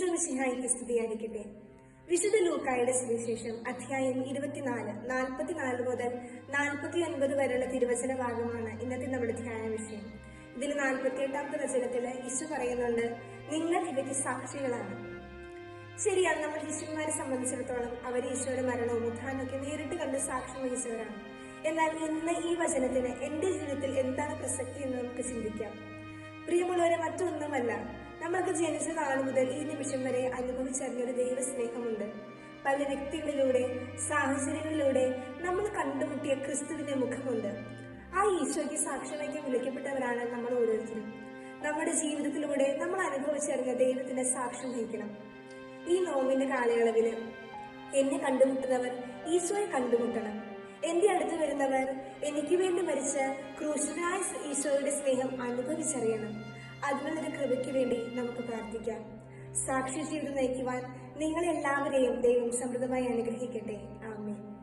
ഈശോ മിശിഹായിക്ക് സ്തുതിയായിരിക്കട്ടെ വിശുദ്ധ ലൂക്കായുടെ സുവിശേഷം അധ്യായം ഇരുപത്തിനാല് നാൽപ്പത്തിനാല് മുതൽ നാൽപ്പത്തി അൻപത് വരെയുള്ള തിരുവചന ഭാഗമാണ് ഇന്നത്തെ നമ്മുടെ ധ്യാന വിഷയം. ഇതിൽ നാൽപ്പത്തി എട്ടാമത്തെ വചനത്തിൽ ഈശോ പറയുന്നുണ്ട് നിങ്ങൾ ഇവയ്ക്ക് സാക്ഷികളാണ്. ശരിയാണ് നമ്മൾ ശിഷ്യന്മാരെ സംബന്ധിച്ചിടത്തോളം അവർ ഈശോയുടെ മരണവും ഉദ്ധാനമൊക്കെ നേരിട്ട് കണ്ട് സാക്ഷ്യം വഹിച്ചവരാണ്. എന്നാൽ ഇന്ന് ഈ വചനത്തിന് എന്റെ ജീവിതത്തിൽ എന്താണ് പ്രസക്തി എന്ന് നമുക്ക് ചിന്തിക്കാം. പ്രിയമുള്ളവരെ മറ്റൊന്നുമല്ല. നമ്മൾക്ക് ജനിച്ച നാൾ മുതൽ ഈ നിമിഷം വരെ അനുഭവിച്ചറിഞ്ഞൊരു ദൈവസ്നേഹമുണ്ട്. പല വ്യക്തികളിലൂടെ സാഹചര്യങ്ങളിലൂടെ നമ്മൾ കണ്ടുമുട്ടിയ ക്രിസ്തുവിന്റെ മുഖമുണ്ട്. ആ ഈശോയ്ക്ക് സാക്ഷ്യം വിളിക്കപ്പെട്ടവരാണ് നമ്മൾ ഓരോരുത്തരും. നമ്മുടെ ജീവിതത്തിലൂടെ നമ്മൾ അനുഭവിച്ചറിഞ്ഞ ദൈവത്തിന്റെ സാക്ഷ്യം വഹിക്കണം. ഈ നോമിന്റെ കാലയളവിൽ എന്നെ കണ്ടുമുട്ടുന്നവർ ഈശോയെ കണ്ടുമുട്ടണം. എന്റെ അടുത്ത് വരുന്നവർ എനിക്ക് വേണ്ടി മരിച്ച ക്രൂശനായ ഈശോയുടെ സ്നേഹം അനുഭവിച്ചറിയണം. അതിനുള്ളൊരു കൃപയ്ക്ക് വേണ്ടി നമുക്ക് പ്രാർത്ഥിക്കാം. സാക്ഷി ജീവിതം നയിക്കുവാൻ നിങ്ങളെല്ലാവരെയും ദൈവം സമൃദ്ധമായി അനുഗ്രഹിക്കട്ടെ. ആമേൻ.